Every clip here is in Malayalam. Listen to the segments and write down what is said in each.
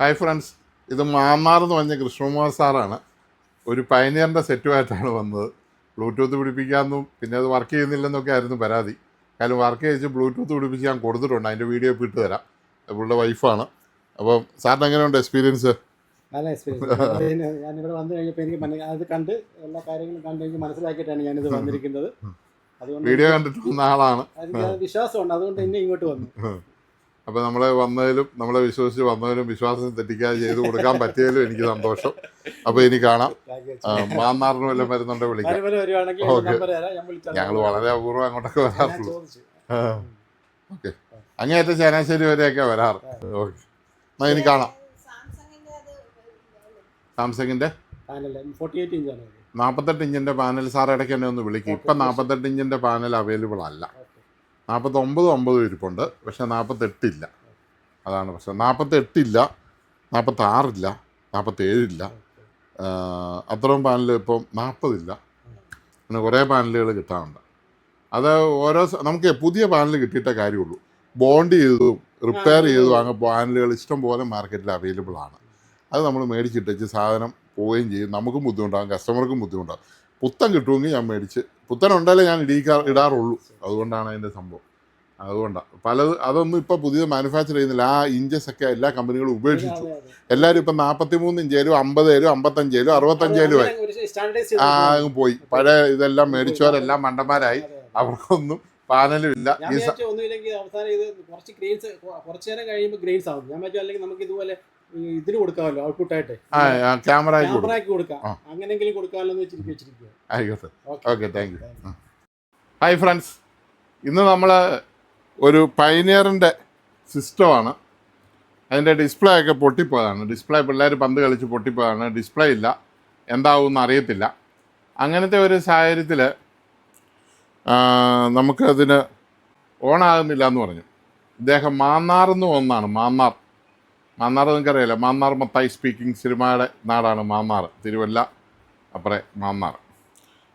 Hi friends. ഇത് മാന്നാർ എന്ന് പറഞ്ഞ കൃഷ്ണകുമാർ സാറാണ്. ഒരു പയനിയറിന്റെ സെറ്റുമായിട്ടാണ് വന്നത്. ബ്ലൂടൂത്ത് പിടിപ്പിക്കാമെന്നും പിന്നെ അത് വർക്ക് ചെയ്യുന്നില്ലെന്നൊക്കെ ആയിരുന്നു പരാതി. കാരണം വർക്ക് ചെയ്ത് ബ്ലൂടൂത്ത് പിടിപ്പിച്ച് ഞാൻ കൊടുത്തിട്ടുണ്ട്. അതിന്റെ വീഡിയോ ഒക്കെ ഇട്ട് തരാം. പുള്ളിയുടെ വൈഫാണ് അപ്പം സാറിന് എങ്ങനെയുണ്ട് എക്സ്പീരിയൻസ് നല്ല എക്സ്പീരിയൻസ് ഞാനിവിടെ വന്നു കഴിഞ്ഞപ്പോൾ എനിക്ക് അത് കണ്ട് എല്ലാ കാര്യങ്ങളും കണ്ട് എനിക്ക് മനസ്സിലാക്കിയിട്ടാണ് ഞാനിത് വന്നിരിക്കുന്നത്. അതുകൊണ്ട് വീഡിയോ കണ്ടിട്ട് വന്ന ആളാണ്. വിശ്വാസമുണ്ട്. അതുകൊണ്ട് എന്നെ ഇങ്ങോട്ട് വന്നു. അപ്പോൾ നമ്മളെ വന്നതിലും നമ്മളെ വിശ്വസിച്ച് വന്നതിലും വിശ്വാസം തെറ്റിക്കാതെ ചെയ്ത് കൊടുക്കാൻ പറ്റിയതിലും എനിക്ക് സന്തോഷം. അപ്പോൾ ഇനി കാണാം. മാന്നാറിന് വല്ലതും വരുന്നുണ്ടോ വിളിക്കാം. ഓക്കെ. ഞങ്ങൾ വളരെ അപൂർവം അങ്ങോട്ടൊക്കെ വരാറുള്ളൂ. ഓക്കെ. അങ്ങേയറ്റം ചങ്ങനാശ്ശേരി വരെയൊക്കെ വരാറ്. ഓക്കെ. എന്നാൽ ഇനി കാണാം. സാംസങ്ങിന്റെ. നാൽപ്പത്തെട്ട് ഇഞ്ചിന്റെ പാനൽ. സാർ ഇടയ്ക്ക് എന്നെ ഒന്ന് വിളിക്കും. ഇപ്പം നാൽപ്പത്തെട്ട് ഇഞ്ചിന്റെ പാനൽ അവൈലബിൾ അല്ല. നാൽപ്പത്തൊമ്പത് ഒമ്പത് ഇരിപ്പുണ്ട്. പക്ഷേ നാൽപ്പത്തെട്ടില്ല അതാണ് പ്രശ്നം. നാൽപ്പത്തെട്ടില്ല നാൽപ്പത്താറില്ല നാൽപ്പത്തേഴില്ല അത്രയും പാനൽ ഇപ്പം നാൽപ്പതില്ല പിന്നെ കുറേ പാനലുകൾ കിട്ടാറുണ്ട്. അത് ഓരോ നമുക്ക് പുതിയ പാനൽ കിട്ടിയിട്ടേ കാര്യമുള്ളൂ. ബോണ്ട് ചെയ്തതും റിപ്പയർ ചെയ്തതും അങ്ങ് പാനലുകൾ ഇഷ്ടം പോലെ മാർക്കറ്റിൽ അവൈലബിൾ ആണ്. അത് നമ്മൾ മേടിച്ചിട്ടേച്ച് സാധനം പോവുകയും ചെയ്യും. നമുക്കും ബുദ്ധിമുട്ടാകും കസ്റ്റമർക്കും ബുദ്ധിമുട്ടാകും പുത്തൻ കിട്ടുമെങ്കിൽ ഞാൻ മേടിച്ച്. പുത്തൻ ഉണ്ടല്ലേ ഞാൻ ഇടിക്കാ ഇടാറുള്ളൂ. അതുകൊണ്ടാണ് അതിന്റെ സംഭവം. അതുകൊണ്ടാണ് പലത് അതൊന്നും ഇപ്പോൾ പുതിയത് മാനുഫാക്ചർ ചെയ്യുന്നില്ല. ആ ഇഞ്ചസ് ഒക്കെ എല്ലാ കമ്പനികളും ഉപേക്ഷിച്ചു. എല്ലാവരും ഇപ്പം നാൽപ്പത്തി മൂന്ന് ഇഞ്ചേലും അമ്പതേലും അമ്പത്തഞ്ചേലും അറുപത്തഞ്ചേലും ആയി. ആ അങ്ങ് പോയി. പഴയ ഇതെല്ലാം മേടിച്ചവരെല്ലാം മണ്ടന്മാരായി. അവർക്കൊന്നും പാനലും ഇല്ല. ഒന്നുമില്ലെങ്കിൽ അവസാനം ഇത് കുറച്ച് ഗ്രെയിൻസ് കുറച്ച് നേരം കഴിയുമ്പോൾ ഗ്രെയിൻസ് ആവും. ഞാൻ അല്ലെങ്കിൽ നമുക്ക് ഇതുപോലെ ഇതിന് കൊടുക്കാമല്ലോ ഔട്ട്പുട്ട് ആയിട്ട്. ആ ക്യാമറ ആയി ക്യാമറയ്ക്ക് കൊടുക്കാം. അങ്ങനെങ്കിലും കൊടുക്കാമല്ലോ എന്ന് വെച്ചിരിക്കും വെച്ചിരിക്കുക ആയിക്കോട്ടെ. Okay. Thank you hi friends ഇന്ന് നമ്മൾ ഒരു പൈനിയറിന്റെ സിസ്റ്റമാണ് അതിന്റെ ഡിസ്പ്ലേ ഒക്കെ പൊട്ടിപ്പോയതാണ്. ഡിസ്പ്ലേ പിള്ളേർ പന്ത് കളിച്ച് പൊട്ടിപ്പോയതാണ്. ഡിസ്പ്ലേ ഇല്ല. എന്താവുമെന്ന് അറിയത്തില്ല. അങ്ങനത്തെ ഒരു സാഹചര്യത്തിൽ നമുക്കതിന് ഓണാകുന്നില്ല എന്ന് പറഞ്ഞു. ഇദ്ദേഹം മാന്നാർന്ന് ഒന്നാണ് മാന്നാർ. മാന്നാർ നിങ്ങൾക്കറിയാലോ മാന്നാർ മത്തായി സ്പീക്കിംഗ് സിനിമയുടെ നാടാണ് മാന്നാർ തിരുവല്ല അപ്പുറ മാന്നാർ.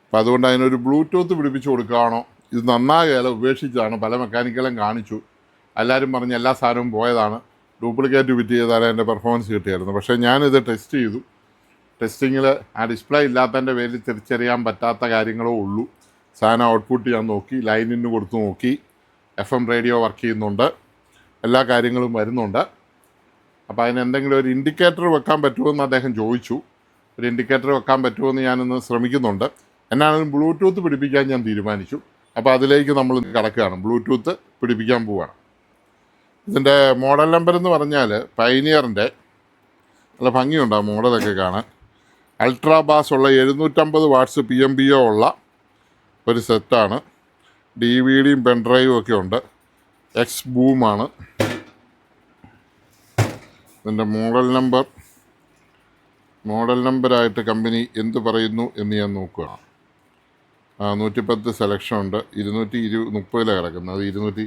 അപ്പോൾ അതുകൊണ്ട് അതിനൊരു ബ്ലൂടൂത്ത് പിടിപ്പിച്ച് കൊടുക്കുകയാണോ? ഇത് നന്നാകുകയല്ല ഉപേക്ഷിച്ചതാണ് പല മെക്കാനിക്കലും കാണിച്ചു. എല്ലാവരും പറഞ്ഞ് എല്ലാ സാധനവും പോയതാണ്. ഡ്യൂപ്ലിക്കേറ്റ് ഫിറ്റ് ചെയ്താലേ എന്റെ പെർഫോമൻസ് കിട്ടിയായിരുന്നു. പക്ഷേ ഞാനിത് ടെസ്റ്റ് ചെയ്തു. ടെസ്റ്റിങ്ങിൽ ആ ഡിസ്പ്ലേ ഇല്ലാത്തതിന്റെ പേരിൽ തിരിച്ചറിയാൻ പറ്റാത്ത കാര്യങ്ങളോ ഉള്ളൂ. സാധനം ഔട്ട്പുട്ട് ഞാൻ നോക്കി ലൈനിന് കൊടുത്ത് നോക്കി എഫ് എം റേഡിയോ വർക്ക് ചെയ്യുന്നുണ്ട്. എല്ലാ കാര്യങ്ങളും വരുന്നുണ്ട്. അപ്പോൾ അതിന് എന്തെങ്കിലും ഒരു ഇൻഡിക്കേറ്റർ വെക്കാൻ പറ്റുമോ എന്ന് അദ്ദേഹം ചോദിച്ചു. ഒരു ഇൻഡിക്കേറ്റർ വെക്കാൻ പറ്റുമോ എന്ന് ഞാനൊന്ന് ശ്രമിക്കുന്നുണ്ട്. എന്നാണെങ്കിലും ബ്ലൂടൂത്ത് പിടിപ്പിക്കാൻ ഞാൻ തീരുമാനിച്ചു. അപ്പോൾ അതിലേക്ക് നമ്മൾ കിടക്കുകയാണ്. ബ്ലൂടൂത്ത് പിടിപ്പിക്കാൻ പോവുകയാണ് ഇതിന്റെ മോഡൽ നമ്പർ എന്ന് പറഞ്ഞാൽ പൈനിയറിന്റെ നല്ല ഭംഗിയുണ്ട് ആ മോഡലൊക്കെ കാണാൻ. അൾട്രാ ബാസ് ഉള്ള എഴുന്നൂറ്റമ്പത് watts P M B O ഉള്ള ഒരു സെറ്റാണ് ഡി വി ഡിയും പെൻഡ്രൈവും ഒക്കെ ഉണ്ട്. എക്സ് ബൂമാണ് ഇതിന്റെ മോഡൽ നമ്പർ. മോഡൽ നമ്പറായിട്ട് കമ്പനി എന്ത് പറയുന്നു എന്ന് ഞാൻ നോക്കുക ആ നൂറ്റിപ്പത്ത് സെലക്ഷൻ ഉണ്ട്. ഇരുന്നൂറ്റി ഇരു മുപ്പതിലാണ് കിടക്കുന്നത്. അത് ഇരുന്നൂറ്റി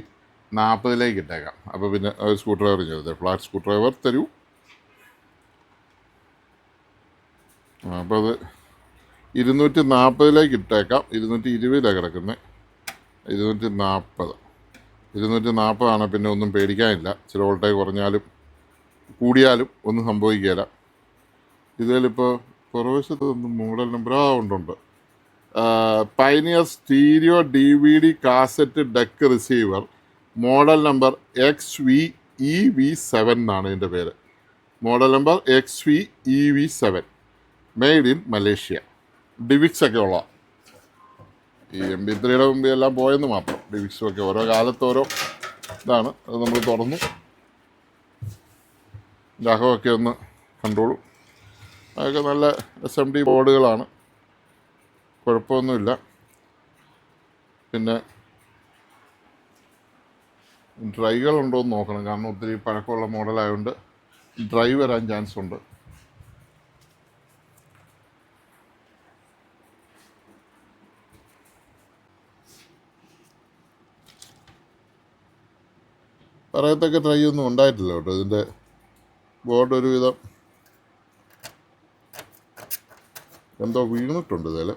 നാൽപ്പതിലേക്ക് ഇട്ടേക്കാം. അപ്പോൾ പിന്നെ ഒരു സ്ക്രൂ ഡ്രൈവർ ചെയ്തത് ഫ്ലാറ്റ് സ്ക്രൂ ഡ്രൈവർ തരൂ അപ്പോൾ അത് ഇരുന്നൂറ്റി നാൽപ്പതിലേക്ക് ഇട്ടേക്കാം. ഇരുന്നൂറ്റി ഇരുപതിലാണ് കിടക്കുന്നത് ഇരുന്നൂറ്റി നാൽപ്പത് ഇരുന്നൂറ്റി നാൽപ്പതാണ് പിന്നെ ഒന്നും പേടിക്കാനില്ല. ചില വോൾട്ടേജ് കുറഞ്ഞാലും കൂടിയാലും ഒന്നും സംഭവിക്കില്ല ഇതിലിപ്പോൾ പുറവശത്ത് ഒന്നും മോഡൽ നമ്പർ ആ ഉണ്ടുണ്ട് Pioneer stereo D V D cassette deck receiver model number X V E V seven എന്നാണ് ഇതിന്റെ പേര്. Model number X V E V seven made in Malaysia DivX ഒക്കെ ഉള്ള. ഈ എം ബി ത്രീയുടെ മുമ്പ് എല്ലാം പോയെന്ന് മാത്രം. ഡിവിക്സും ഒക്കെ ഓരോ കാലത്തോരോ ഇതാണ്. അത് നമ്മൾ തുറന്നു. ജാഹമൊക്കെ ഒന്ന് കണ്ടോളൂ. അതൊക്കെ നല്ല എസ് എം ഡി ബോർഡുകളാണ് കുഴപ്പമൊന്നുമില്ല. പിന്നെ ഡ്രൈകളുണ്ടോ എന്ന് നോക്കണം. കാരണം ഒത്തിരി പഴക്കമുള്ള മോഡലായതുകൊണ്ട് ഡ്രൈ വരാൻ ചാൻസ് ഉണ്ട്. പറയത്തക്ക ട്രൈ ഒന്നും ഉണ്ടായിട്ടില്ല കേട്ടോ. ഇതിന്റെ ബോർഡ് ഒരുവിധം. എന്തോ വീണിട്ടുണ്ട് ഇതിൽ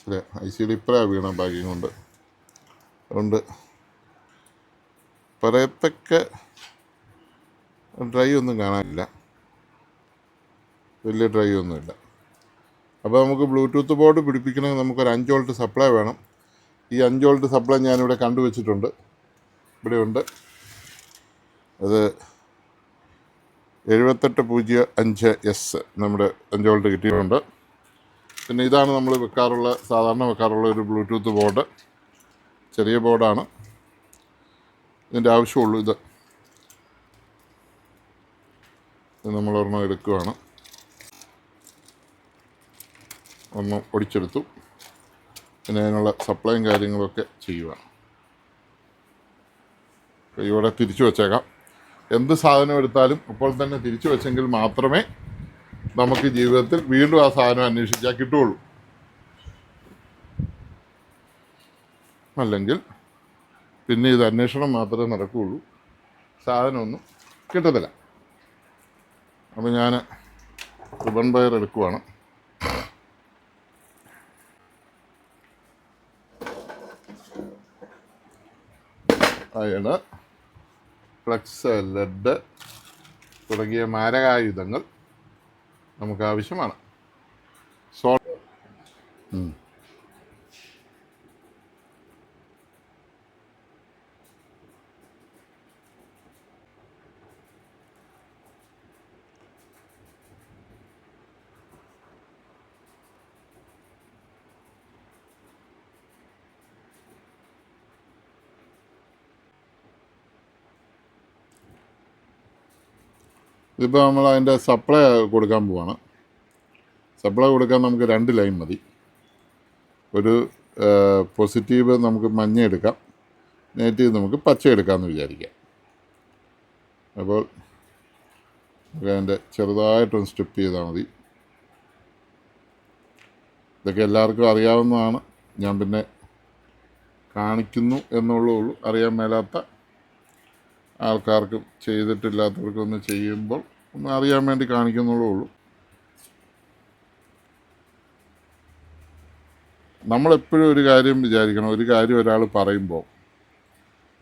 ചില ഐ സി ഡി ഇപ്പഴാണ് വീണ ബാഗിങ് കൊണ്ട്. അതുകൊണ്ട് പറയത്തക്ക ഡ്രൈ ഒന്നും കാണാനില്ല. വലിയ ഡ്രൈ ഒന്നുമില്ല. അപ്പോൾ നമുക്ക് ബ്ലൂടൂത്ത് ബോർഡ് പിടിപ്പിക്കണമെങ്കിൽ നമുക്കൊരു അഞ്ച് വോൾട്ട് സപ്ലൈ വേണം. ഈ അഞ്ച് വോൾട്ട് സപ്ലൈ ഞാനിവിടെ കണ്ടുവച്ചിട്ടുണ്ട്. ഇവിടെയുണ്ട്. അത് എഴുപത്തെട്ട് പൂജ്യം അഞ്ച് എസ് നമ്മുടെ അഞ്ച് വോൾട്ട് കിട്ടിയിട്ടുണ്ട്. പിന്നെ ഇതാണ് നമ്മൾ വെക്കാറുള്ള സാധാരണ വെക്കാറുള്ള ഒരു ബ്ലൂടൂത്ത് ബോർഡ് ചെറിയ ബോർഡാണ് ഇതിന്റെ ആവശ്യമുള്ളൂ ഇത്. നമ്മൾ ഒരെണ്ണം എടുക്കുകയാണ്. ഒന്ന് ഒടിച്ചെടുത്തു. പിന്നെ അതിനുള്ള സപ്ലൈയും കാര്യങ്ങളൊക്കെ ചെയ്യുക ഇവിടെ തിരിച്ചു വച്ചേക്കാം. എന്ത് സാധനം എടുത്താലും ഇപ്പോൾ തന്നെ തിരിച്ചു വെച്ചെങ്കിൽ മാത്രമേ നമുക്ക് ജീവിതത്തിൽ വീണ്ടും ആ സാധനം അന്വേഷിച്ചാൽ കിട്ടുകയുള്ളൂ. അല്ലെങ്കിൽ പിന്നെ ഇത് അന്വേഷണം മാത്രമേ നടക്കുകയുള്ളൂ. സാധനമൊന്നും കിട്ടത്തില്ല. അപ്പോൾ ഞാൻ റിബൺ ബയർ എടുക്കുവാണ്. അയണ് ഫ്ലക്സ് ലെഡ് തുടങ്ങിയ മാരകായുധങ്ങൾ നമുക്ക് ആവശ്യമാണ് സോ ഇതിപ്പോൾ നമ്മൾ അതിന്റെ സപ്ലൈ കൊടുക്കാൻ പോവാണ്. സപ്ലൈ കൊടുക്കാൻ നമുക്ക് രണ്ട് ലൈൻ മതി. ഒരു പോസിറ്റീവ് നമുക്ക് മഞ്ഞ എടുക്കാം. നെഗറ്റീവ് നമുക്ക് പച്ച എടുക്കാമെന്ന് വിചാരിക്കാം. അപ്പോൾ അതിന്റെ ചെറുതായിട്ടൊന്ന് സ്ട്രിപ്പ് ചെയ്താൽ മതി. ഇതൊക്കെ എല്ലാവർക്കും അറിയാവുന്നതാണ്. ഞാൻ പിന്നെ കാണിക്കുന്നു എന്നുള്ളൂ അറിയാൻ മേലാത്ത ആൾക്കാർക്കും ചെയ്തിട്ടില്ലാത്തവർക്കൊന്ന് ചെയ്യുമ്പോൾ ഒന്ന് അറിയാൻ വേണ്ടി കാണിക്കുന്നതേ ഉള്ളൂ. നമ്മളെപ്പോഴും ഒരു കാര്യം വിചാരിക്കണം. ഒരു കാര്യം ഒരാൾ പറയുമ്പോൾ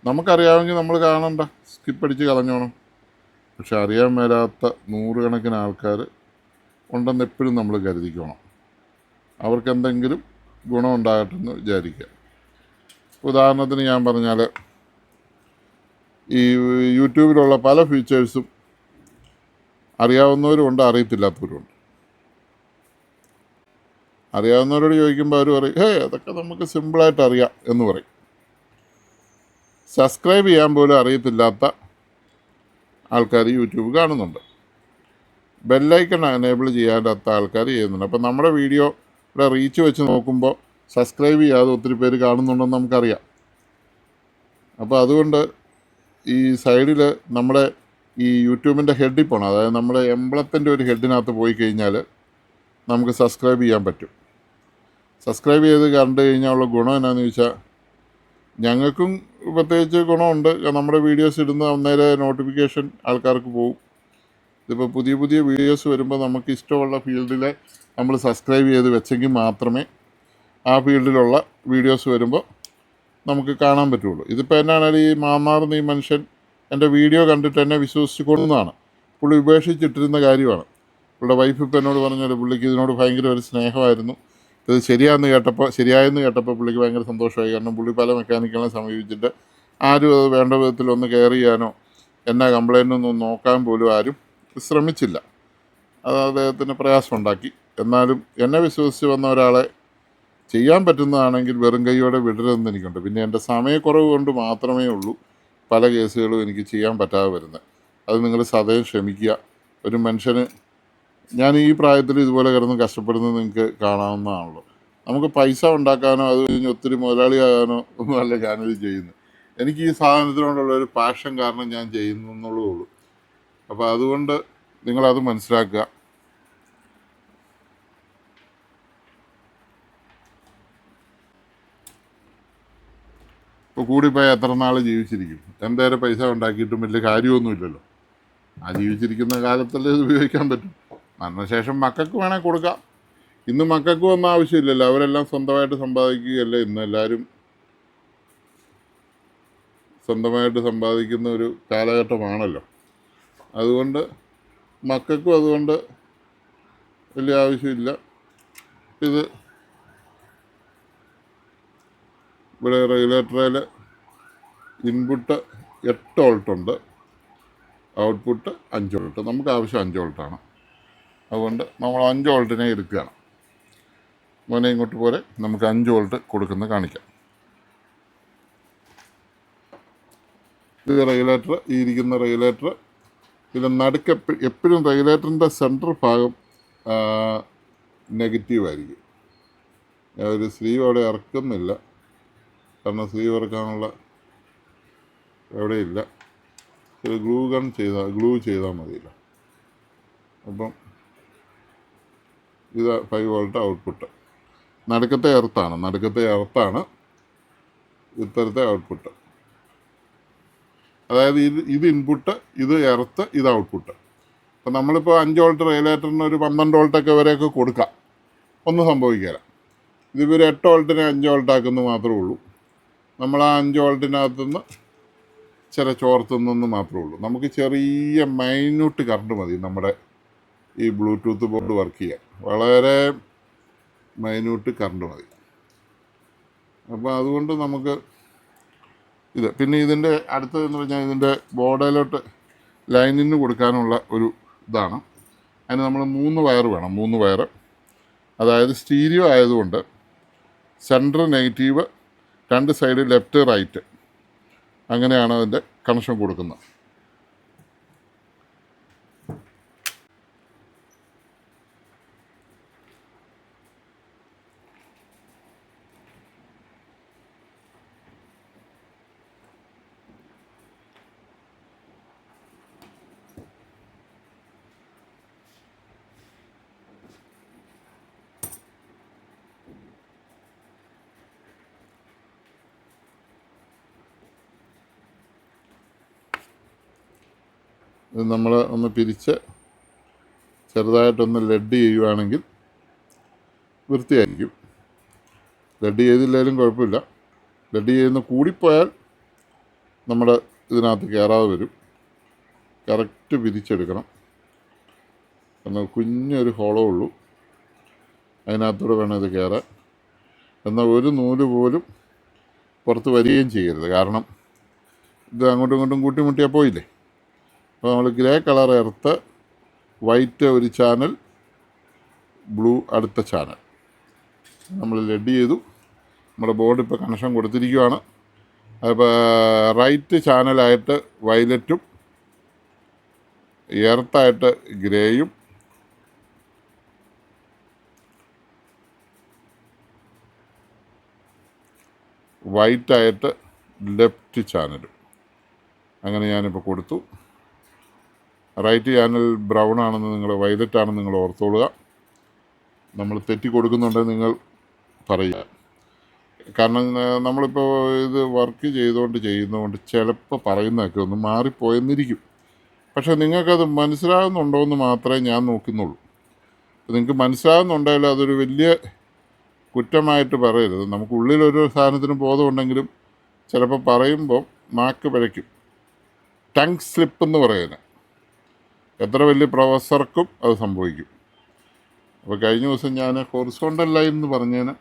നമുക്കറിയാമെങ്കിൽ നമ്മൾ കാണണ്ട. സ്കിപ്പ് അടിച്ച് കളഞ്ഞോണം. പക്ഷെ അറിയാൻ മേലാത്ത നൂറുകണക്കിന് ആൾക്കാർ ഉണ്ടെന്ന് എപ്പോഴും നമ്മൾ കരുതിക്കണം. അവർക്ക് എന്തെങ്കിലും ഗുണമുണ്ടാകട്ടെ എന്ന് വിചാരിക്കുക. ഉദാഹരണത്തിന് ഞാൻ പറഞ്ഞാൽ ഈ യൂട്യൂബിലുള്ള പല ഫീച്ചേഴ്സും അറിയാവുന്നവരുമുണ്ട് അറിയത്തില്ലാത്തവരുമുണ്ട് അറിയാവുന്നവരോട് ചോദിക്കുമ്പോൾ അവർ പറയും ഹേ അതൊക്കെ നമുക്ക് സിമ്പിളായിട്ട് അറിയാം എന്ന് പറയും. സബ്സ്ക്രൈബ് ചെയ്യാൻ പോലും അറിയത്തില്ലാത്ത ആൾക്കാർ യൂട്യൂബ് കാണുന്നുണ്ട്. ബെല്ലൈക്കൺ എനേബിൾ ചെയ്യാത്ത ആൾക്കാർ ചെയ്യുന്നുണ്ട്. അപ്പം നമ്മുടെ വീഡിയോയുടെ റീച്ച് വെച്ച് നോക്കുമ്പോൾ സബ്സ്ക്രൈബ് ചെയ്യാതെ ഒത്തിരി പേര് കാണുന്നുണ്ടെന്ന് നമുക്കറിയാം. അപ്പോൾ അതുകൊണ്ട് ഈ സൈഡിൽ നമ്മുടെ ഈ യൂട്യൂബിന്റെ ഹെഡിൽ പോകണം അതായത് നമ്മുടെ എംബ്ലത്തിന്റെ ഒരു ഹെഡിനകത്ത് പോയി കഴിഞ്ഞാൽ നമുക്ക് സബ്സ്ക്രൈബ് ചെയ്യാൻ പറ്റും. സബ്സ്ക്രൈബ് ചെയ്ത് കണ്ടു കഴിഞ്ഞാൽ ഉള്ള ഗുണം എന്നാന്ന് ചോദിച്ചാൽ ഞങ്ങൾക്കും പ്രത്യേകിച്ച് ഗുണമുണ്ട്. നമ്മുടെ വീഡിയോസ് ഇടുന്ന അന്നേരം നോട്ടിഫിക്കേഷൻ ആൾക്കാർക്ക് പോകും ഇതിപ്പോൾ പുതിയ പുതിയ വീഡിയോസ് വരുമ്പോൾ നമുക്ക് ഇഷ്ടമുള്ള ഫീൽഡിൽ നമ്മൾ സബ്സ്ക്രൈബ് ചെയ്ത് വെച്ചെങ്കിൽ മാത്രമേ ആ ഫീൽഡിലുള്ള വീഡിയോസ് വരുമ്പോൾ നമുക്ക് കാണാൻ പറ്റുള്ളൂ. ഇതിപ്പോൾ എന്നാണെങ്കിൽ ഈ മാമാർന്ന് ഈ മനുഷ്യൻ എന്റെ വീഡിയോ കണ്ടിട്ട് എന്നെ വിശ്വസിച്ച് കൊണ്ടുവന്നതാണ് പുള്ളി ഉപേക്ഷിച്ചിട്ടിരുന്ന കാര്യമാണ്. പുള്ളിയുടെ വൈഫ് ഇപ്പം എന്നോട് പറഞ്ഞാൽ പുള്ളിക്ക് ഇതിനോട് ഭയങ്കര ഒരു സ്നേഹമായിരുന്നു. ഇത് ശരിയാന്ന് കേട്ടപ്പോൾ ശരിയായെന്ന് കേട്ടപ്പോൾ പുള്ളിക്ക് ഭയങ്കര സന്തോഷമായി. കാരണം പുള്ളി പല മെക്കാനിക്കുകളെ സമീപിച്ചിട്ട് ആരും അത് വേണ്ട വിധത്തിൽ ഒന്ന് കെയർ ചെയ്യാനോ എന്നാ കംപ്ലൈന്റ് ഒന്നും നോക്കാൻ പോലും ആരും ശ്രമിച്ചില്ല. അത് അദ്ദേഹത്തിന് പ്രയാസമുണ്ടാക്കി. എന്നാലും എന്നെ വിശ്വസിച്ച് വന്ന ഒരാളെ ചെയ്യാൻ പറ്റുന്നതാണെങ്കിൽ വെറും കൈയോടെ വിടരുതെന്ന് എനിക്കുണ്ട്. പിന്നെ എന്റെ സമയക്കുറവ് കൊണ്ട് മാത്രമേ ഉള്ളൂ. പല കേസുകളും എനിക്ക് ചെയ്യാൻ പറ്റാതെ വരുന്നത്. അത് നിങ്ങൾ സദയം ക്ഷമിക്കുക. ഒരു മനുഷ്യന് ഞാൻ ഈ പ്രായത്തിൽ ഇതുപോലെ കിടന്ന് കഷ്ടപ്പെടുന്നത് നിങ്ങൾക്ക് കാണാവുന്നതാണല്ലോ. നമുക്ക് പൈസ ഉണ്ടാക്കാനോ അത് കഴിഞ്ഞ് ഒത്തിരി മുതലാളിയാകാനോ ഒന്നുമല്ല ഞാനിത് ചെയ്യുന്നത്. എനിക്ക് ഈ സാധനത്തിനോടുള്ള ഒരു പാഷൻ കാരണം ഞാൻ ചെയ്യുന്നു എന്നുള്ളതേ ഉള്ളൂ. അപ്പോൾ അതുകൊണ്ട് നിങ്ങളത് മനസ്സിലാക്കുക. ഇപ്പോൾ കൂടിപ്പോയി എത്ര നാൾ ജീവിച്ചിരിക്കും? എന്തേരം പൈസ ഉണ്ടാക്കിയിട്ടും വലിയ കാര്യമൊന്നുമില്ലല്ലോ. ആ ജീവിച്ചിരിക്കുന്ന കാലത്തല്ലേ ഇത് ഉപയോഗിക്കാൻ പറ്റും. മരണശേഷം മക്കൾക്ക് വേണേൽ കൊടുക്കാം. ഇന്ന് മക്കൾക്ക് ഒന്നും ആവശ്യമില്ലല്ലോ. അവരെല്ലാം സ്വന്തമായിട്ട് സമ്പാദിക്കുകയല്ല ഇന്ന് എല്ലാവരും? സ്വന്തമായിട്ട് സമ്പാദിക്കുന്ന ഒരു കാലഘട്ടമാണല്ലോ. അതുകൊണ്ട് മക്കൾക്കും അതുകൊണ്ട് വലിയ ആവശ്യമില്ല. ഇത് ഇവിടെ റെഗുലേറ്ററിൽ ഇൻപുട്ട് എട്ട് വോൾട്ടുണ്ട് ഔട്ട്പുട്ട് അഞ്ച് വോൾട്ട്. നമുക്ക് ആവശ്യം അഞ്ച് വോൾട്ടാണ് അതുകൊണ്ട് നമ്മൾ അഞ്ച് വോൾട്ടിനെ എടുക്കുകയാണ്. മോനെ ഇങ്ങോട്ട് പോലെ നമുക്ക് അഞ്ച് വോൾട്ട് കൊടുക്കുന്നത് കാണിക്കാം. ഇത് റെഗുലേറ്റർ ഈ ഇരിക്കുന്ന റെഗുലേറ്റർ. ഇത് നടുക്ക് എപ്പോഴും റെഗുലേറ്ററിന്റെ സെന്റർ ഭാഗം നെഗറ്റീവായിരിക്കും ഒരു സ്ലീവ് അവിടെ ഇറക്കുന്നില്ല. കാരണം ഇറക്കാനുള്ള എവിടെയില്ല ഇല്ല. ഗ്ലൂ ഗൺ ചെയ്താൽ ഗ്ലൂ ചെയ്താൽ മതിയല്ലോ. അപ്പം ഇത് ഫൈവ് വോൾട്ട് ഔട്ട്പുട്ട് നടുക്കത്തെ എർത്താണ് നടുക്കത്തെ എർത്താണ് ഇത്തരത്തെ ഔട്ട്പുട്ട് അതായത് ഇത് ഇത് ഇൻപുട്ട് ഇത് എർത്ത് ഇത് ഔട്ട്പുട്ട് അപ്പം നമ്മളിപ്പോൾ അഞ്ച് വോൾട്ട് റെഗുലേറ്ററിന് ഒരു പന്ത്രണ്ട് വോൾട്ടൊക്കെ വരെയൊക്കെ കൊടുക്കാം. ഒന്നും സംഭവിക്കില്ല ഇതിപ്പോൾ ഒരു എട്ട് വോൾട്ടിനെ അഞ്ച് വോൾട്ട് ആക്കുന്നത് മാത്രമേ ഉള്ളൂ. നമ്മൾ ആ അഞ്ച് വോൾട്ടിനകത്തുനിന്ന് ചില ചോർത്തുന്നെന്ന് മാത്രമേ ഉള്ളൂ. നമുക്ക് ചെറിയ മൈന്യൂട്ട് കറണ്ട് മതി നമ്മുടെ ഈ ബ്ലൂടൂത്ത് ബോർഡ് വർക്ക് ചെയ്യാൻ. വളരെ മൈന്യൂട്ട് കറണ്ട് മതി. അപ്പോൾ അതുകൊണ്ട് നമുക്ക് ഇത്. പിന്നെ ഇതിന്റെ അടുത്തതെന്ന് പറഞ്ഞാൽ ഇതിന്റെ ബോർഡിലോട്ട് ലൈനിന് കൊടുക്കാനുള്ള ഒരു ഇതാണ്. അതിന് നമ്മൾ മൂന്ന് വയർ വേണം മൂന്ന് വയർ അതായത് സ്റ്റീരിയോ ആയതുകൊണ്ട് സെൻട്രൽ നെഗറ്റീവ് രണ്ട് സൈഡ് ലെഫ്റ്റ് റൈറ്റ് അങ്ങനെയാണ് അതിന്റെ കണക്ഷൻ കൊടുക്കുന്നത്. ഇത് നമ്മൾ ഒന്ന് പിരിച്ച് ചെറുതായിട്ടൊന്ന് ലെഡ് ചെയ്യുവാണെങ്കിൽ വൃത്തിയായിരിക്കും. ലെഡ് ചെയ്തില്ലെങ്കിലും കുഴപ്പമില്ല. ലെഡ് ചെയ്യുന്ന കൂടിപ്പോയാൽ നമ്മുടെ ഇതിനകത്ത് കയറാതെ വരും. കറക്റ്റ് പിരിച്ചെടുക്കണം. കാരണം കുഞ്ഞൊരു ഹോളോ ഉള്ളൂ. അതിനകത്തൂടെ വേണം ഇത് കയറാൻ. എന്നാൽ ഒരു നൂൽ പോലും പുറത്ത് വരികയും ചെയ്യരുത്. കാരണം ഇത് അങ്ങോട്ടും ഇങ്ങോട്ടും കൂട്ടിമുട്ടിയാൽ പോയില്ലേ? അപ്പോൾ നമ്മൾ ഗ്രേ കളർ എർത്ത് വൈറ്റ് ഒരു ചാനൽ ബ്ലൂ അടുത്ത ചാനൽ. നമ്മൾ ലെഡ് ചെയ്തു. നമ്മുടെ ബോർഡ് ഇപ്പോൾ കണക്ഷൻ കൊടുത്തിരിക്കുകയാണ് അപ്പോൾ റൈറ്റ് ചാനലായിട്ട് വയലറ്റും എർത്തായിട്ട് ഗ്രേയും വൈറ്റായിട്ട് ലെഫ്റ്റ് ചാനലും. അങ്ങനെ ഞാനിപ്പോൾ കൊടുത്തു. റൈറ്റ് ചാനൽ ബ്രൗൺ ആണെന്ന് നിങ്ങൾ വൈലറ്റ് ആണെന്ന് നിങ്ങൾ ഓർത്തോളുക. നമ്മൾ തെറ്റി കൊടുക്കുന്നുണ്ടെങ്കിൽ നിങ്ങൾ പറയുക. കാരണം നമ്മളിപ്പോൾ ഇത് വർക്ക് ചെയ്തുകൊണ്ട് ചെയ്യുന്നതുകൊണ്ട് ചിലപ്പോൾ പറയുന്നതൊക്കെ ഒന്ന് മാറിപ്പോയെന്നിരിക്കും. പക്ഷേ നിങ്ങൾക്കത് മനസ്സിലാകുന്നുണ്ടോ എന്ന് മാത്രമേ ഞാൻ നോക്കുന്നുള്ളൂ. നിങ്ങൾക്ക് മനസ്സിലാകുന്നുണ്ടെങ്കിൽ അതൊരു വലിയ കുറ്റമായിട്ട് പറയരുത്. നമുക്ക് ഉള്ളിലൊരു സാധനത്തിന് ബോധമുണ്ടെങ്കിലും ചിലപ്പോൾ പറയുമ്പോൾ നാക്ക് പിഴയ്ക്കും. ടങ് സ്ലിപ്പ് എന്ന് പറയുന്നത്. എത്ര വലിയ പ്രൊഫസർക്കും അത് സംഭവിക്കും. അപ്പോൾ കഴിഞ്ഞ ദിവസം ഞാൻ ഹോറിസോണ്ടൽ ലൈൻ എന്ന് പറഞ്ഞതിന്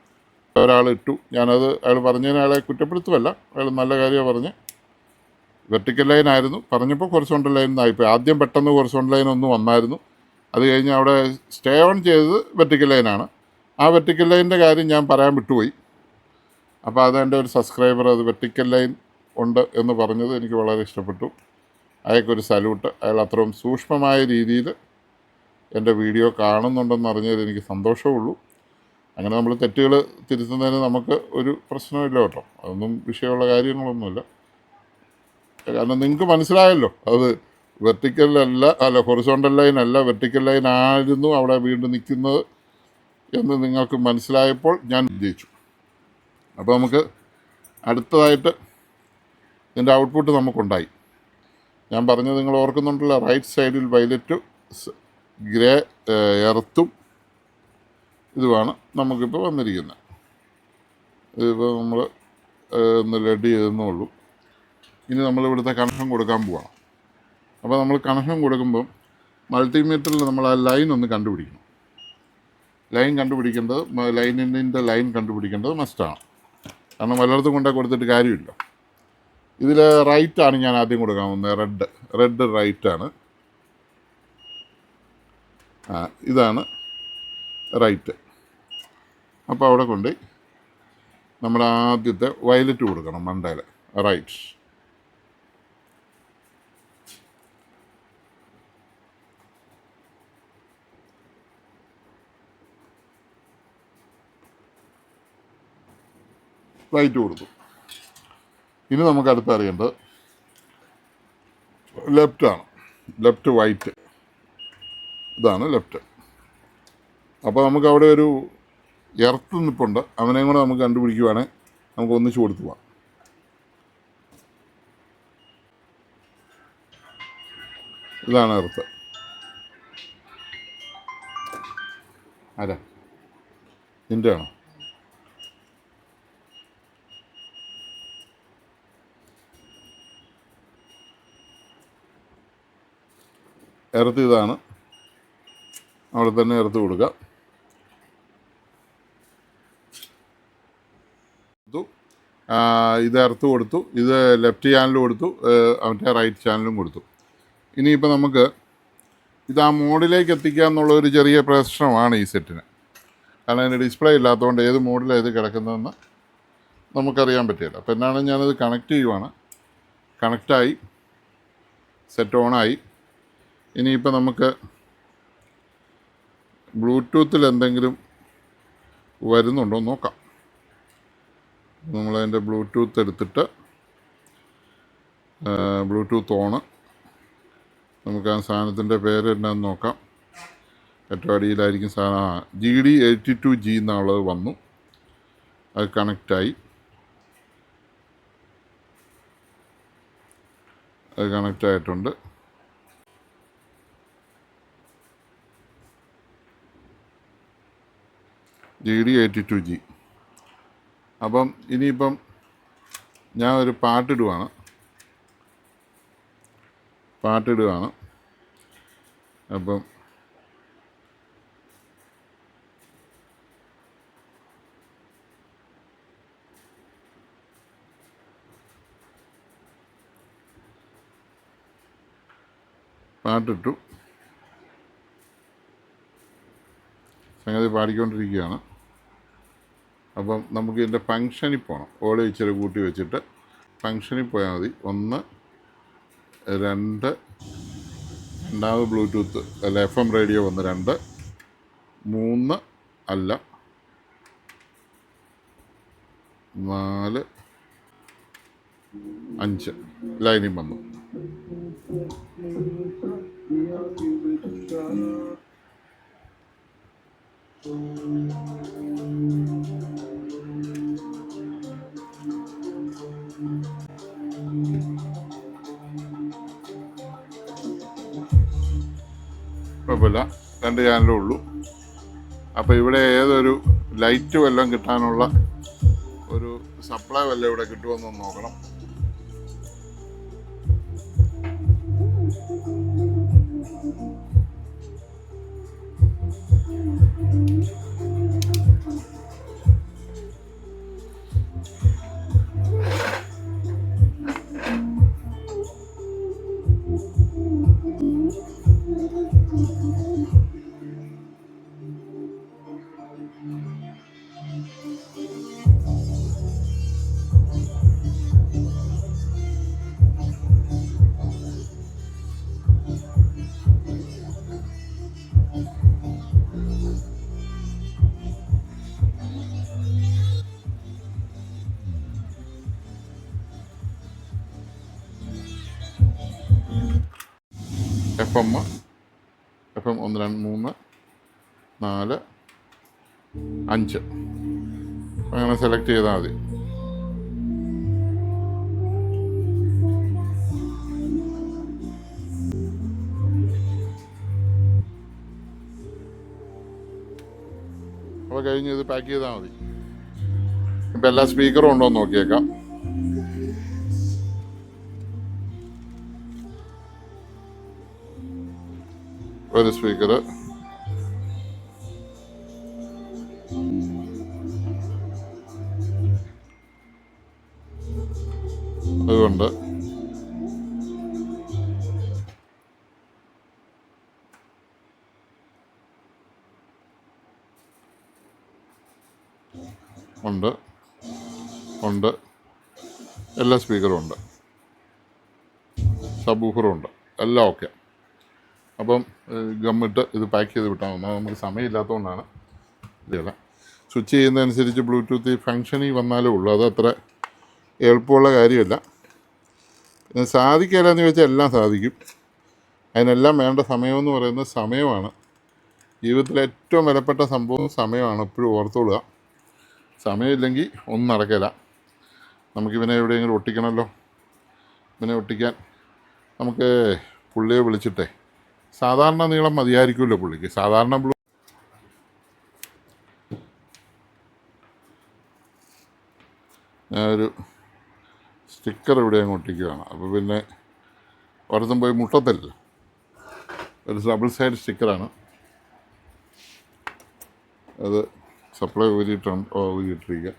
ഒരാൾ ഇട്ടു. ഞാനത് അയാൾ പറഞ്ഞതിന് അയാളെ കുറ്റപ്പെടുത്തുമല്ല അയാൾ നല്ല കാര്യമാണ് പറഞ്ഞ് വെർട്ടിക്കൽ ലൈൻ ആയിരുന്നു. പറഞ്ഞപ്പോൾ ഹൊറിസോണ്ടൽ ലൈൻ എന്നായിപ്പോയി ആദ്യം പെട്ടെന്ന് ഹൊറിസോണ്ടൽ ലൈൻ ഒന്ന് വന്നായിരുന്നു. അത് കഴിഞ്ഞ് അവിടെ സ്റ്റേ ഓൺ ചെയ്തത് വെർട്ടിക്കൽ ലൈനാണ് ആ വെർട്ടിക്കൽ ലൈനിന്റെ കാര്യം ഞാൻ പറയാൻ വിട്ടുപോയി. അപ്പോൾ അത് എന്റെ ഒരു സബ്സ്ക്രൈബർ അത് വെർട്ടിക്കൽ ലൈൻ ഉണ്ട് എന്ന് പറഞ്ഞത് എനിക്ക് വളരെ ഇഷ്ടപ്പെട്ടു. അയാൾക്കൊരു സല്യൂട്ട്. അയാൾ അത്രയും സൂക്ഷ്മമായ രീതിയിൽ എന്റെ വീഡിയോ കാണുന്നുണ്ടെന്ന് അറിഞ്ഞതിൽ എനിക്ക് സന്തോഷമുള്ളൂ. അങ്ങനെ നമ്മൾ തെറ്റുകൾ തിരുത്തുന്നതിന് നമുക്ക് ഒരു പ്രശ്നമില്ല കേട്ടോ. അതൊന്നും വിഷയമുള്ള കാര്യങ്ങളൊന്നുമില്ല. കാരണം നിങ്ങൾക്ക് മനസ്സിലായല്ലോ അത് വെർട്ടിക്കൽ അല്ല ഹൊറിസോണ്ടൽ അല്ല വെർട്ടിക്കൽ ലൈൻ ആയിരുന്നു അവിടെ വീണ്ടും നിൽക്കുന്നത് എന്ന് നിങ്ങൾക്ക് മനസ്സിലായപ്പോൾ ഞാൻ ജയിച്ചു അപ്പോൾ നമുക്ക് അടുത്തതായിട്ട് ഇതിന്റെ ഔട്ട്പുട്ട് നമുക്കുണ്ടായി. ഞാൻ പറഞ്ഞത് നിങ്ങൾ ഓർക്കുന്നുണ്ടല്ലോ റൈറ്റ് സൈഡിൽ വയലറ്റും ഗ്രേ എർത്തും ഇതുമാണ് നമുക്കിപ്പോൾ വന്നിരിക്കുന്നത് ഇതിപ്പോൾ നമ്മൾ ഒന്ന് ലെഡ് ചെയ്തെന്നേ ഉള്ളൂ ഇനി നമ്മൾ ഇവിടുത്തെ കണക്ഷൻ കൊടുക്കാൻ പോവാണ്. അപ്പോൾ നമ്മൾ കണക്ഷൻ കൊടുക്കുമ്പം മൾട്ടിമീറ്ററിൽ നമ്മൾ ആ ലൈൻ ഒന്ന് കണ്ടുപിടിക്കണം. ലൈൻ കണ്ടുപിടിക്കേണ്ടത് ലൈനിന്റെ ലൈൻ കണ്ടുപിടിക്കേണ്ടത് മസ്റ്റാണ് കാരണം വല്ലയിടത്തും കൊണ്ടേ കൊടുത്തിട്ട് കാര്യമില്ല. ഇതിൽ റൈറ്റാണ് ഞാൻ ആദ്യം കൊടുക്കാൻ പോകുന്നത്. റെഡ് റെഡ് റൈറ്റാണ് ആ ഇതാണ് റൈറ്റ് അപ്പോൾ അവിടെ കൊണ്ട് നമ്മൾ ആദ്യത്തെ വയലറ്റ് കൊടുക്കണം മണ്ടയിൽ റൈറ്റ് റൈറ്റ് കൊടുത്തു. ഇനി നമുക്ക് അടുത്ത അറിയേണ്ടത് ലെഫ്റ്റാണ് ലെഫ്റ്റ് വൈറ്റ് ഇതാണ് ലെഫ്റ്റ് അപ്പോൾ നമുക്ക് അവിടെ ഒരു എർത്ത് നിൽപ്പുണ്ട് അവനെയും കൂടെ നമുക്ക് കണ്ടുപിടിക്കുവാണെങ്കിൽ നമുക്ക് ഒന്നിച്ച് കൊടുത്തു പോവാം. ഇതാണ് എർത്ത് അല്ല നിന്റെ ആണോ എർത്ത് ഇതാണ്. അവിടെ തന്നെ എർത്ത് കൊടുക്കാം ഇത് ഇറത്ത് കൊടുത്തു. ഇത് ലെഫ്റ്റ് ചാനൽ കൊടുത്തു. അവന്റെ റൈറ്റ് ചാനലും കൊടുത്തു. ഇനിയിപ്പോൾ നമുക്ക് ഇത് ആ മോഡിലേക്ക് എത്തിക്കുക എന്നുള്ള ഒരു ചെറിയ പ്രശ്നമാണ് ഈ സെറ്റിന് കാരണം അതിന്റെ ഡിസ്പ്ലേ ഇല്ലാത്തതുകൊണ്ട് ഏത് മോഡിലാണ് ഇത് കിടക്കുന്നതെന്ന് നമുക്കറിയാൻ പറ്റില്ല. അപ്പോൾ എന്നാണ് ഞാനത് കണക്ട് ചെയ്യുവാണ്. കണക്റ്റായി സെറ്റ് ഓണായി ഇനിയിപ്പോൾ നമുക്ക് ബ്ലൂടൂത്തിൽ എന്തെങ്കിലും വരുന്നുണ്ടോ നോക്കാം. നമ്മളതിന്റെ ബ്ലൂടൂത്ത് എടുത്തിട്ട് ബ്ലൂടൂത്ത് ഓണ് നമുക്ക് ആ സാധനത്തിന്റെ പേര് എന്നാന്ന് നോക്കാം. ഏറ്റവും അടിയിലായിരിക്കും സാധനം G D eighty two G എന്നുള്ളത് വന്നു. അത് കണക്റ്റായി. അത് connect G D eighty two G അപ്പം ഇനിയിപ്പം ഞാൻ ഒരു പാട്ടിടുവാണ് പാട്ടിടുവാണ് അപ്പം പാട്ടിട്ടു. സംഗതി പാടിക്കൊണ്ടിരിക്കുകയാണ്. അപ്പം നമുക്ക് ഇതിന്റെ ഫങ്ഷനിൽ പോകണം ഓളെ ഇച്ചിരി കൂട്ടി വെച്ചിട്ട് ഫങ്ഷനിൽ പോയാൽ മതി. ഒന്ന് രണ്ട് രണ്ടാമത് ബ്ലൂടൂത്ത് അല്ല എഫ് എം റേഡിയോ വന്ന് രണ്ട് മൂന്ന് അല്ല നാല് അഞ്ച് ലൈനിൽ വന്നു. കുഴപ്പമില്ല. രണ്ട് ചാനലേ ഉള്ളൂ. അപ്പോൾ ഇവിടെ ഏതൊരു ലൈറ്റ് വല്ലതും കിട്ടാനുള്ള ഒരു സപ്ലൈ വല്ലതും ഇവിടെ കിട്ടുമെന്നൊന്ന് നോക്കണം. രണ്ട് മൂന്ന് നാല് അഞ്ച്. അങ്ങനെ സെലക്ട് ചെയ്താൽ മതി. അപ്പോൾ കഴിഞ്ഞ് ഇത് പാക്ക് ചെയ്താൽ മതി. ഇപ്പം എല്ലാ സ്പീക്കറും ഉണ്ടോ എന്ന് നോക്കിയേക്കാം. ഒരു സ്പീക്കർ അതുകൊണ്ട് ഉണ്ട് ഉണ്ട്. എല്ലാ സ്പീക്കറും ഉണ്ട്. സബൂഫറും ഉണ്ട്. എല്ലാം ഓക്കെ. അപ്പം ഗമ്മിട്ട് ഇത് പാക്ക് ചെയ്ത് വിട്ടാൽ മതി. നമുക്ക് സമയമില്ലാത്തതുകൊണ്ടാണ് ഇതല്ല. സ്വിച്ച് ചെയ്യുന്നതനുസരിച്ച് ബ്ലൂടൂത്ത് ഫങ്ഷനിൽ വന്നാലേ ഉള്ളൂ. അത് അത്ര എളുപ്പമുള്ള കാര്യമല്ല. പിന്നെ സാധിക്കില്ല എന്ന് ചോദിച്ചാൽ എല്ലാം സാധിക്കും. അതിനെല്ലാം വേണ്ട സമയമെന്ന് പറയുന്നത് സമയമാണ്. ജീവിതത്തിലെ ഏറ്റവും വിലപ്പെട്ട സംഭവം സമയമാണ്. എപ്പോഴും ഓർത്തോളുക. സമയമില്ലെങ്കിൽ ഒന്നും നടക്കില്ല. നമുക്കിവനെ എവിടെയെങ്കിലും ഒട്ടിക്കണമല്ലോ. ഇവനെ ഒട്ടിക്കാൻ നമുക്ക് പുള്ളിയെ വിളിച്ചിട്ടേ സാധാരണ നീളം മതിയായിരിക്കുമല്ലോ പുള്ളിക്ക്. സാധാരണ ബ്ലൂ ഞാനൊരു സ്റ്റിക്കർ ഇവിടെ അങ്ങ് ഒട്ടിക്കുകയാണ് അപ്പോൾ പിന്നെ ഒരിടത്തും പോയി മുട്ടത്തില്ല. ഒരു ഡബിൾ സൈഡ് സ്റ്റിക്കറാണ്. അത് സപ്ലൈ ഊരിയിട്ടുണ്ട് ഊരിയിട്ടിരിക്കുക.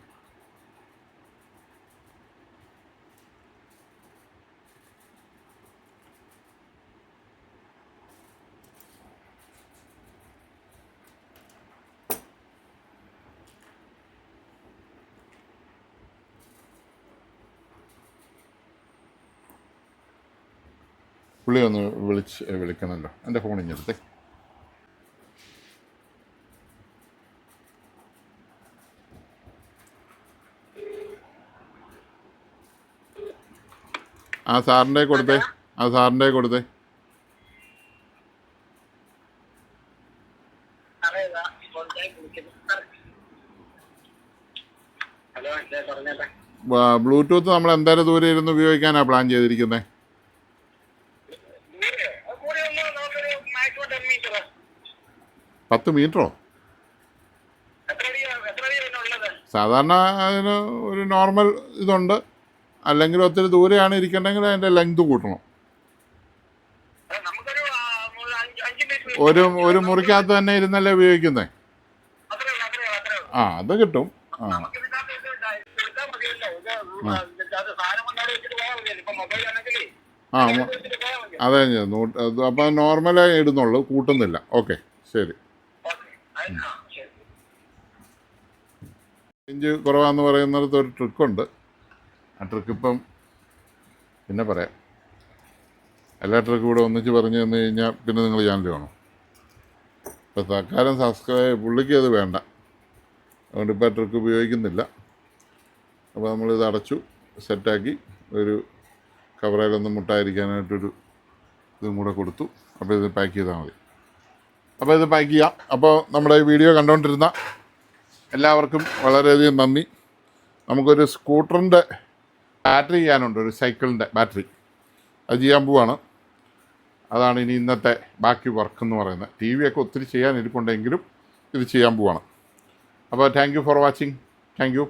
പുള്ളി ഒന്ന് വിളിച്ച് വിളിക്കണമല്ലോ എന്റെ ഫോൺ ഇങ്ങനത്തെ ആ സാറിന്റെ കൊടുത്തേ. ആ സാറിന്റെ കൊടുത്തേ. ബ്ലൂടൂത്ത് നമ്മൾ എന്തായാലും ദൂരെ ഇരുന്ന് ഉപയോഗിക്കാനാണ് പ്ലാൻ ചെയ്തിരിക്കുന്നത് ദൂരെ അത് കൂടി ഒന്ന് നമുക്കൊരു മാക്സിമം ടെൻ മീറ്റർ പത്ത് മീറ്ററോ? സാധാരണ അതിന് ഒരു നോർമൽ ഇതുണ്ട്. അല്ലെങ്കിൽ ഒത്തിരി ദൂരെയാണ് ഇരിക്കേണ്ടെങ്കിൽ അതിന്റെ ലെങ്ത് കൂട്ടണം. ഒരു ഒരു മുറിക്കകത്ത് തന്നെ ഇരുന്നല്ലേ ഉപയോഗിക്കുന്നത് ആ അത് കിട്ടും. ആ. ആ. അതെ ഞാൻ അപ്പം നോർമലായി ഇടുന്നുള്ളൂ കൂട്ടുന്നില്ല. ഓക്കെ ശരി. റേഞ്ച് കുറവാന്ന് പറയുന്നിടത്ത് ഒരു ട്രിക്കുണ്ട്. ആ ട്രിക്ക് ഇപ്പം പിന്നെ പറയാം. എല്ലാ ട്രിക്കും കൂടെ ഒന്നിച്ച് പറഞ്ഞു തന്നു കഴിഞ്ഞാൽ പിന്നെ നിങ്ങൾ ചാനൽ കാണും. ഇപ്പം തൽക്കാലം സബ്സ്ക്രൈബ് പുള്ളിക്ക് അത് വേണ്ട. അതുകൊണ്ട് ഇപ്പോൾ ട്രിക്ക് ഉപയോഗിക്കുന്നില്ല. അപ്പോൾ നമ്മളിത് അടച്ചു സെറ്റാക്കി ഒരു കവറയിലൊന്നും മുട്ടായിരിക്കാനായിട്ടൊരു ഇതും കൂടെ കൊടുത്തു. അപ്പോൾ ഇത് പാക്ക് ചെയ്താൽ മതി. അപ്പോൾ ഇത് പാക്ക് ചെയ്യാം. അപ്പോൾ നമ്മുടെ വീഡിയോ കണ്ടുകൊണ്ടിരുന്ന എല്ലാവർക്കും വളരെയധികം നന്ദി. നമുക്കൊരു സ്കൂട്ടറിന്റെ ബാറ്ററി ചെയ്യാനുണ്ട് ഒരു സൈക്കിളിന്റെ ബാറ്ററി. അത് ചെയ്യാൻ പോവാണ്. അതാണ് ഇനി ഇന്നത്തെ ബാക്കി വർക്ക് എന്ന് പറയുന്നത്. ടി വി ഒക്കെ ഒത്തിരി ചെയ്യാൻ ഇരിപ്പുണ്ടെങ്കിലും ഇത് ചെയ്യാൻ പോവാണ്. അപ്പോൾ thank you for watching thank you